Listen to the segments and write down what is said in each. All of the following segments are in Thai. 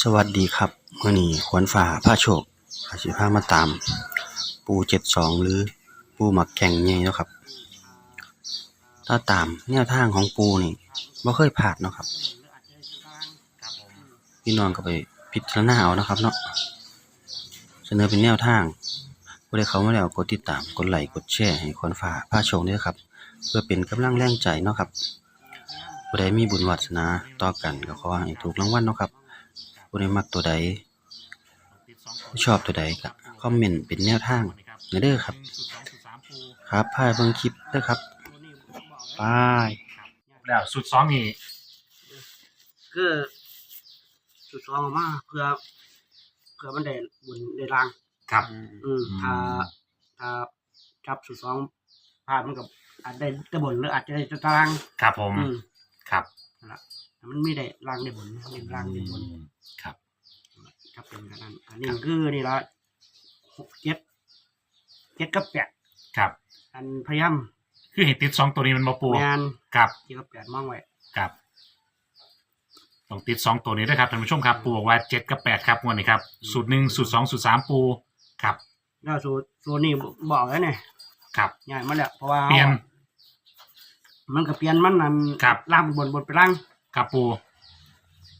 สวัสดีครับมื่อนี้ขวัญฝ่าผ้าโชคอาสิพามาตาม ปูเจ็ดสองหรือปูหมักแข่งใหญ่เนาะครับ ถ้าตามแนวทางของปูนี่บ่เคยพลาดเนาะครับ พี่น้องก็ไปพิจารณาเอานะครับเนาะเสนอเป็นแนวทางผู้ใดเขามาแล้วกดติดตามกดไลค์กดแชร์ให้ขวัญฝ่าผ้าโชคด้วยครับ เพื่อเป็นกำลังแรงใจเนาะครับผู้ใดมีบุญวาสนาต่อกันก็ขอให้ถูกรางวัลเนาะครับ ผู้ใดมักตัวใดชอบตัวใดก็คอมเมนต์เป็นแนวทางในเด้อครับ ครับพาเบิ่งคลิปเด้อครับไปแล้วสุดสองนี่คือจุดสองออกมาเพื่อเพื่อมันได้บุญได้ราง ครับอืมอืมถ้าถ้าจับจุดสองพลาดมันกับอาจได้แต่บนหรืออาจจะได้แต่ตาราง ครับผมอืมครับนั่นล่ะแต่ มันไม่ได้รางได้บนเน้นรางได้บนอืมครับถ้าเป็นกันนั้นอันนี้คือนี่ละหกเจ็ดเจ็ดกับแปดครับ อันพยายามคือเห็นติดสองตัวนี้มันมาปูงานครับเจ็ดกับแปดมองไว้ครับต้องติดสองตัวนี้ด้วยครับท่านผู้ชมครับ ปูบอกว่าเจ็ดกับแปดครับงวดนี้ครับสูตรหนึ่งสูตรสองสูตรสามปูครับแล้วสูตรสูตรนี้บอกแล้วเนี่ยครับง่ายมาแล้วเพราะว่าเปลี่ยนมันก็เปลี่ยนมันนั่นครับล่างเป็นบนบนไปล่าง ครับปู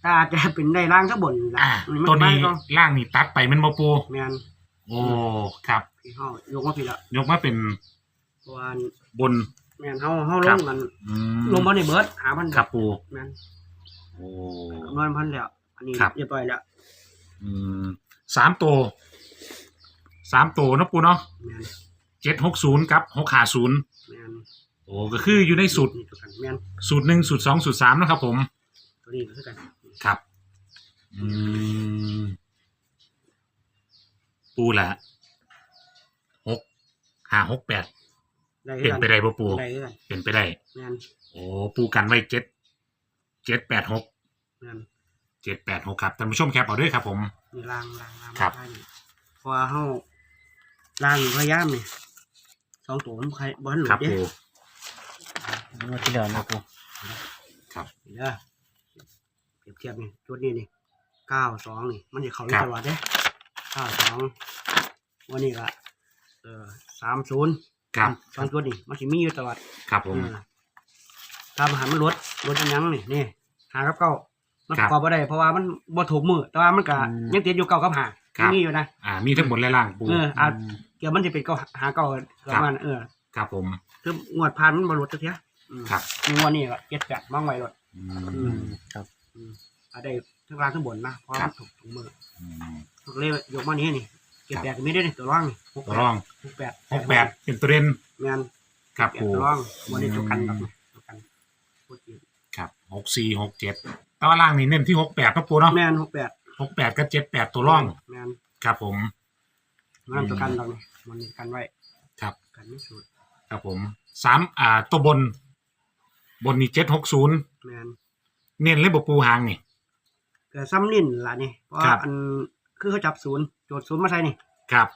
ถ้าจะเป็นได้ล่างก็บนล่ะอ่ามัตัวนี้ไปก็ล่างนี่ตัดไปมันมาปู แมนโอ้ ครับ พี่เฮายกมาพี่ละยกมาเป็นเพราะว่าบน แมนเฮาเฮาลครับ งกันอืมลงมาในเบิร์ดหาพันครับปู แมนโอ้ คำนวณพันแล้ว อันนี้ครับ เรียบร้อยแล้วอืมสามตัว สามตัวเนาะปูเนาะแมนเจ็ดหกศูนย์กับหกขาศูนย์แมน โอ้ก็คืออยู่ในสูตรนี่ตัวกันแมนสูตรหนึ่งสูตรสองสูตรสามนะครับผม ตัวนี้ก็คือกันครับ อืม ปูละหกห้าหกแปดได้เป็นไปได้ปะปูได้คือกันเป็นไปได้ แมนโอ้ปูกันไว้เจ็ดเจ็ดแปดหกแมนเจ็ดแปดหกครับท่านผู้ชมแคปเอาด้วยครับผม นี่ล่างล่างล่างครับได้นี่เพราะว่าเฮาล่างพยายามนี่สองตัวมันใครบ่ทันหลุครัดบเด้ปู งวดที่แล้วนะปูครับนี่เด้อเปรียบเทียบนี่ชุดนี้นี่เก้าสองนี่ มันจะเข้าอยู่ตลอดเด้เก้าสองวันนี้ก็เออสามศูนย์ครับสองชุดนี่มันสิมีอยู่ตลอดครับผมเออถ้ามันหันมันลดลดอันยังนี่นี่หากับเก้ามันคปรับระกอบบ่ได้เพราะว่ามันบ่ถูกมือแต่ว่ามันก็ยังติดอยู่เก้ากับหาครับยังมีอยู่นะอ่า มีทั้งบนและล่างปูเอออาจเกี่ยวมันจะเป็นเก้าหาเก้าประมาณเออครับผมคืองวดผ่านมันบ่ลดจักเทียอืม ครับมีงวดนี้ก็เก็ดแปดมองไว้ลดอือืม มครับอาได้ทั้งล่างทั้งบนนะเพราะครัมับ นถูกถุงมืออืม ถูกเลยยกมานี้นี่เก็บแปดก็ไม่ได้นี่ตัวร่องนี่หกตัวร่องหกแปดหกแปดเป็นตัวเด่นแมนครับแปดปูตัวร่องวันนี้ตัวกันแบบนี้ตัวกันพูดจริงครับหกสี่หกเจ็ดแต่ว่าล่างนี่เน้นที่หกแปดครับปูเนาะแมนหกแปดหกแปดกับเจ็ดแปดตัวร่อง แมนครับผม มันตัวกันตรงนี้มันนี่กันไว้ครับ กันไม่สุดครับผมสามอ่าตัวบน บนนี่เจ็ดหกศูนย์แมนเน้นเลยบปูหางนี่ เกิดซ้ำนิ่นล่ะนี่เพราะครัว่าบอันคือเขาจับศูนย์โจทย์ศูนย์มาใส่นี่ครับ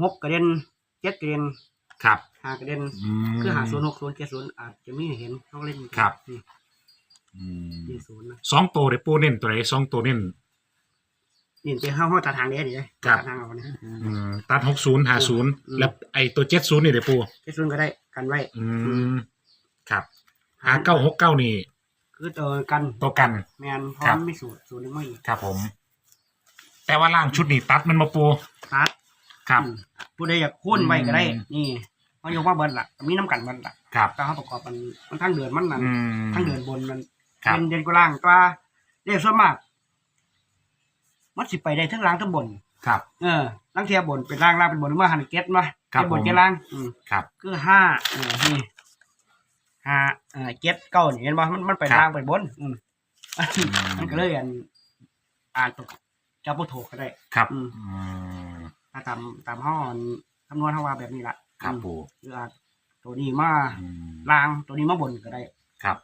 หกกระเด็นเจ็ดกระเด็นครับห้ากระเด็นอืมคือหาศูนย์หกศูนย์เจ็ดศูนย์อาจจะไม่เห็นต้องเล่นครับ นี่อืมนี่ศูนย์นะสองตัวเดี๋ยวปูเน้นตัวไหนสองตัวเน้น นี่เป็นห้าห้องตัดทางเดียวดิเลยครับ ตัดทางเอาเนี่ย อืมตัดหกศูนย์หาศูนย์อืมแล้วไอตัวเจ็ดศูนย์นี่เดี๋ยวปูเจ็ดศูนย์ก็ได้กันไว้ อืม ครับหาเก้าหกเก้านี่คือตัวกันตัวกัน แมนเพราะครับมันไม่สูตรสูตรนึงไม่อีกครับผม แต่ว่าล่างชุดนี้ตัดมันมาปูตัดครับ อืมผู้ใดอยากคุ้นไว้ก็ได้ อืม นี่เขายกว่าเบิร์ดล่ะมีน้ำกันเบิร์ดล่ะครับ ก็เขาประกอบมันมันทั้งเดือนมันนั่นอืมทั้งเดือนบนมันครับเด่นเด่นกว่าล่างตัวเรียกส่วนมากมันสิไปได้ทั้งล่างทั้งบน ครับ เออล่างเทียบบนเป็นล่างล่างเป็นบนเมื่อหันเก็ตมาครับเก็ตบนผม เก็ตล่างอืมครับ คือห้าเออนี่ ห้าเออเก็ตเก้านี่เห็นป่ะมันมันไปครับล่างไปบน อืมมมันก็เลยอันอ่านตกจับบ่ถูกก็ได้ ครับอืม อืมถ้าตามตามห้องคำนวณเฮาว่าแบบนี้ล่ะครับอืมปูคืออาจตัวนี้มาอืมล่างตัวนี้มาบนก็ได้ครับ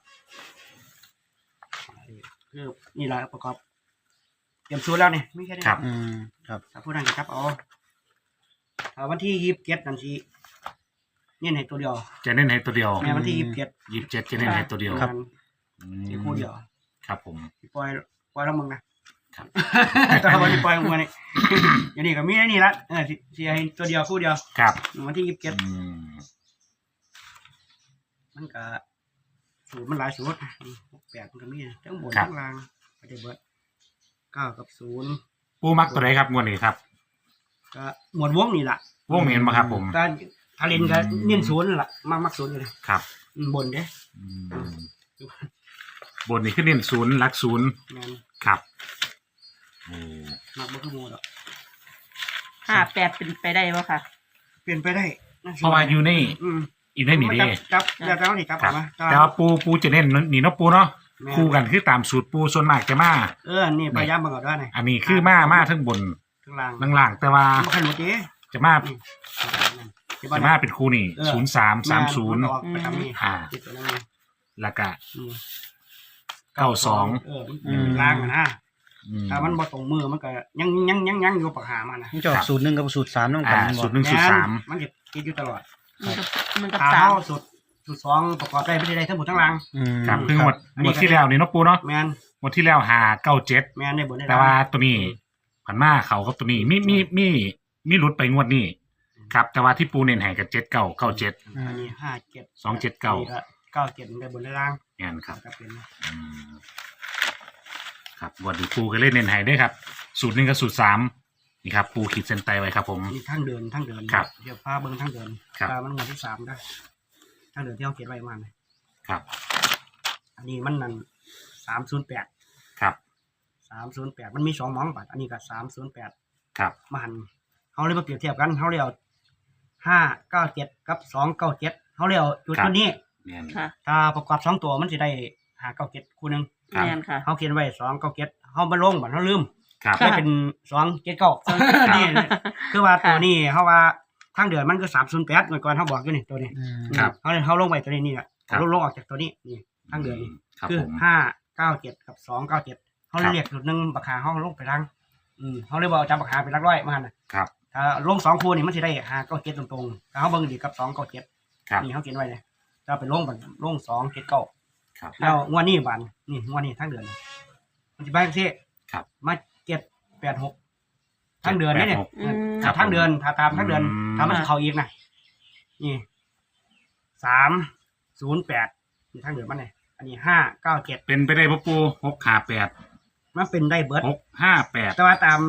คือนี่แหละประกอบเตรียมสูตรแล้วนี่ไม่ใช่ได้ครับ อืมครับ ถ้าผู้นั้นจะครับเอาถ้าวันที่ยี่สิบเจ็ดนั่นสิ เนี่ยให้ตัวเดียวจะเน้นให้ตัวเดียวแม่วันที่ยี่สิบเจ็ดยี่สิบเจ็ดจะเน้นให้ตัวเดียวครับอืมที่คู่เดียวครับผม สิปล่อยปล่อยแล้วมึงนะครับ แต่ว่าจะปล่อยมาเนี่ยอย่างนี้ก็มีไอ้นี่ละเออสิสิให้ตัวเดียวคู่เดียวครับวันที่ยี่สิบเจ็ดอืมมันก็สูตรมันหลายสูตรหกแปดมันก็มีทั้งบนทั้งล่างไปได้เบิดเก้ากับศูนย์ปูมักตัวไหนครับงวดนี้ครับก็หมวดวงนี่แหละวงเห็นมาครับผม ถ้าทารินก็เน้นศูนย์นั่นล่ะมากมากศูนย์อยู่เลยครับอืมบนเด้อืมบนนี้ขึ้นเน้นศูนย์หลักศูนย์แมนครับโอ้มากบ่คือหมูดอกห้าแปดเป็นไปได้ปะค่ะ เปลี่ยนไปได้นเพราะว่าอยู่ในอืมอยู่ในนี่เด้จับจับจับนี่จับคอรัอบกมาแต่ว่าปูปูจะเน้นนี่เนาะปูเนาะแม่นคู่กันคือตามสูตรปูส่วนมากจะมา เออนี่พยายามมาก่อนด้วยนี่อันนี้คือมามาทั้งบนข้างล่างทั้งล่างแต่ว่ามันขลุดดิจะมา นี่จะมาเป็นคู่นี่เออ ศูนย์สามสามศูนย์แม่นมันก็ออกไปทำนี่อ่า ติดตัวนั้นนี่แล้วก็ อืมเก้าสอง เออมันเป็นล่างอะนะอืม ถ้ามันบ่ตรงมือมันก็ยังยังยังยังอยู่ปากหามันนะมันจะออกสูตรหนึ่งกับสูตรสามน้องกัอ่านสูตรหนึ่งสูตรสามมันจะคิดอยู่ตลอดมันกับมันกับถ้าสาเฮามสุดสุดสองประกอบได้ไม่ได้ทั้งหมดทั้งล่าง อืมครับคือหมดหมดที่แล้วนี่เนาะปูเนาะแมนหมดที่แล้วหาเก้าเจ็ดแมนได้บนได้แต่ว่าตัวนี้ผันมาเขากับตัวนี้มีมีมีมีหลุดไปงวดนี้ ครับ แต่ว่าที่ปูเน้นให้กับเจ็ดเก้าเก้าเจ็ด อันนี้ห้าเจ็ดสองเจ็ดเก้า เก้าเจ็ดได้บนได้ล่างงานครับก็เป็นอืมครับวันดีปูก็เล่นเน้นให้ด้วยครับ สูตรหนึ่งกับสูตรสามนี่ครับ ปูขีดเส้นใต้ไว้ครับผม มีทั้งเดินทั้งเดินครับเดี๋ยวพาเบิ้งทั้งเดินครับ พามันหมวดที่สามได้ทั้งเดินที่เขาเขียนไว้มาเนี่ยครับ อันนี้มันนั่นสามศูนย์แปดครับ สามศูนย์แปดมันมีสองหมองบัตรอันนี้ก็สามศูนย์แปดครับ มาหันเขาเลยมาเปรียบเทียบกันเขาเรียก ห้าเก้าเจ็ดกับสองเก้าเจ็ดเขาเรียกจุดครับ ตัวนี้งานค่ะถ้าประกอบสองตัวมันจะได้หาเก้าเจ็ดคู่หนึ่งครับ แมนค่ะ เขาเขียนไว้สองเก้าเจ็ดเขามาลงบัตรเขาลืมครับ ค่ะ ได้เป็นสองเจ็ดเก้านี่คือว่าตัวนี้เขาว่าทางเดือนมันก็สามศูนย์แปดเมื่อก่อนเขาบอกอยู่นี่ตัวนี้อืมครับ เขาเลยเขาลงไปตัวนี้นี่แหละครับลงลงออกจากตัวนี้นี่ทางเดือนนี่ ครับคือผม ห้าเก้าเจ็ดกับสองเก้าเจ็ดเขาครับ เรียกจุดหนึ่งบักหาเขาลงไปลังอืมเขาเลยบอกจำบักหาเป็นลักร้อยมาหันน่ะครับ ถ้าลงสองคู่นี่มันจะได้หาเก้าเจ็ดตรงๆถ้าเขาเบิ่งดีกับสองเก้าเจ็ดครับ นี่เขาเขียนไว้เลยถ้าเป็นลงบันลงสองเจ็ดเก้าครับ แล้วงวดนี้บันนี่งวดนี้ทั้งเดือน มันจะไปที่ครับ มาเจ็ดแปดหกทั้งเดือนนี่เนี่ยอืม ครับทั้งเดือนถ้าตามทั้งเดือนอืม ถ้ามันเขาอีกนะนี่สามศูนย์แปดนี่ทั้งเดือนมันเนี่ยอันนี้ห้าเก้าเจ็ดเป็นไปได้ปะปูหกห้าแปดมันเป็นได้เบิร์ดหกห้าแปดแต่ว่าตาม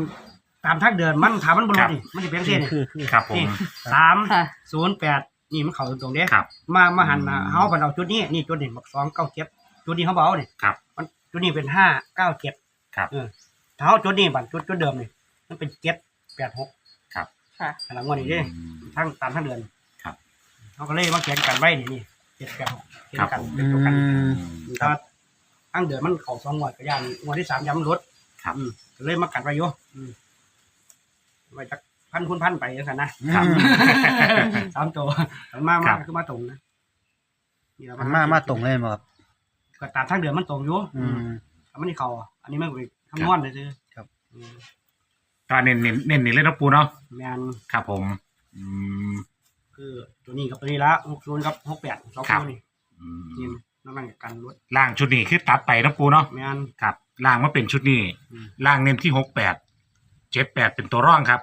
ตามทั้งเดือนมันถามมันบนรครัถบนี่มันจะเป็นเส้นคือคือครับผมนี่สามค่ะศูนย์แปดนี่มันเขาตรงๆเด้ครับ มามาหันมาอืมเขาเป็นเอาจุดนี้นี่จุดนี้บอกสองเก้าเจ็ดจุดนี้เขาบอกเนี่ยครับมันจุดนี้เป็นห้าเก้าเจ็ดครับเออถ้าเขาจุดนี้บัตรจุดจุดเดิมนี่มันเป็นเจ็ดแปดหกครับค่ะหลังวันนี้เด้อืมทั้งตามทั้งเดือนครับเขาก็เลยมาเขียนกันไว้นี่นี่เจ็ดแปดหกเขียนครับกันผมเป็นตัวกันอืมถ้าทั้งเดือนมันเขาสองงวดก็ย่างงวดที่สามย้ำลดครับอืมก็เลยมากันไว้อยู่อืม ไว้จักพันคุณพันไปยังไงนะครับ สามตัวมันมาครัมาบ คือมาตรงนะนี่แหละมันมามาตรงเลยมั้งครับ ก็ตามทั้งเดือนมันตรงอยู่อืมถ้ามันนี่เขาอันนี้ไม่ไปคำนวณเลยซื้อครับ อืมก็เน้นเน้นเน้นนี่เลยเนาะปูเนาะแมนครับผมอืม คือตัวนี้กับตัวนี้ละหกศูนย์กับหกแปดสองครับตัวนี่อืนี่มน้ำมันกันรถล่างชุดนี้คือตัดไปเนาะปูเนาะแมน ครับล่างมาเป็นชุดนี้อืม ล่างเน้นที่หกแปด เจ็ดแปดเป็นตัวร่องครับ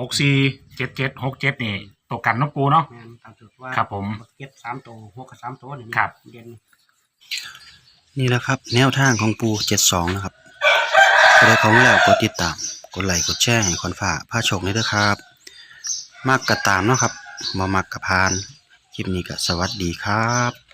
หกสี่เจ็ดเจ็ดหกเจ็ดนี่ตัวกันเนาะปูเนาะ แมนตามจุดว่าครับผมเก็ตสามตัวหกกับสามตัวนี่ครับ เด่นนี่แหละครับ แนวทางของปูเจ็ดสองนะครับก็ได้ของแล้วกดติดตาม กดไลค์กดแชร์ให้คนฝ่าผ้าโชคนี้ด้วยครับ มากกะตามเนาะครับมามักกะพาน คลิปนี้ก็สวัสดีครับ